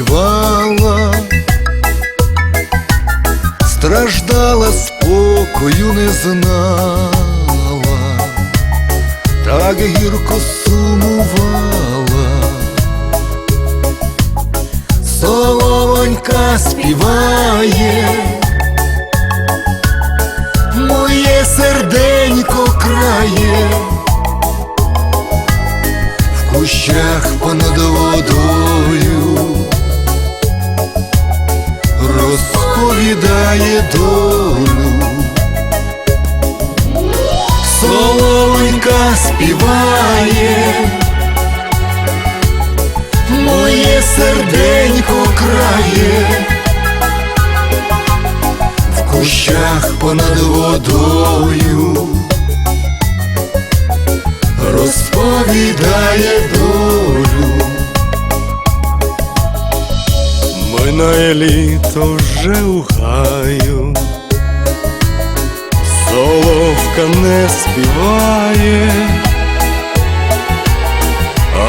Співала, страждала, спокою не знала, так гірко сумувала. Соловонька співає, розповідає долю. Соловонька співає, моє серденько крає, в кущах понад водою. Розповідає Минає літо вже у гаю, соловка не співає,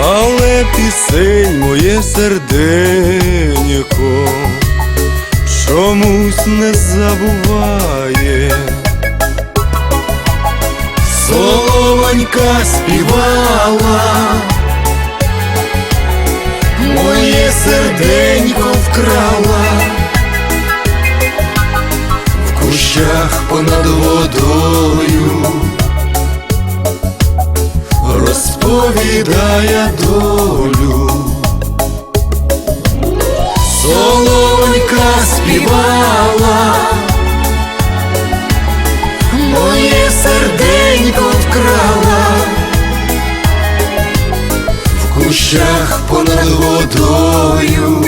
але пісень моє серденько чомусь не забуває. Соловонька співала, моє серденько вкрала, в кущах понад водою розповідає долю. Солонька співала, моє серденько вкрала, в кущах понад водою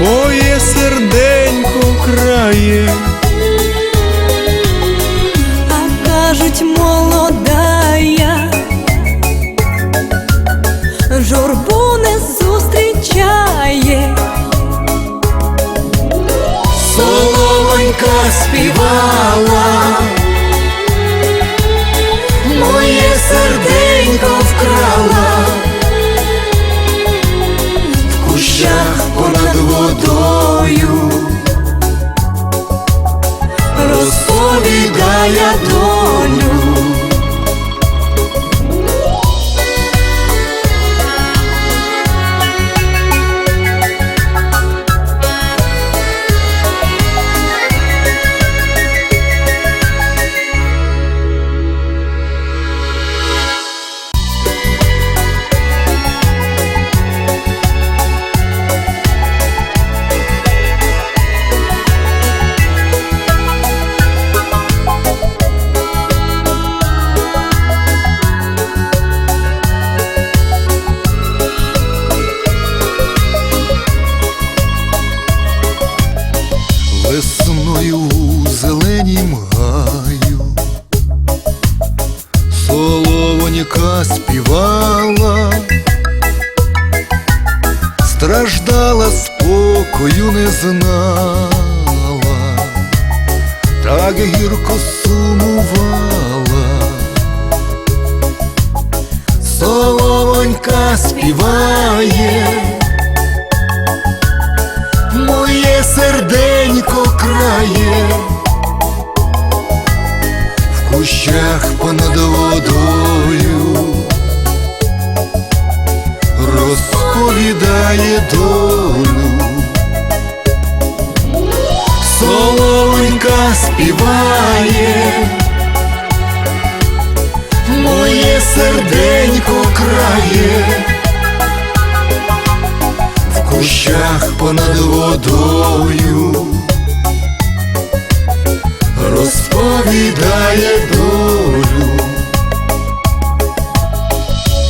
Моє серденько крає, А кажуть, молодая, журбу не зустрічає, соловонька співала, моє серденько розповідає долю. Весною у зеленім гаю Соловонька співала, страждала, спокою не знала, так гірко сумувала. Соловонька співає, моє серденько лунає, в кущах понад водою розповідає долю, соловенька співає, моє серденько крає. В кущах понад водою розповідає дух.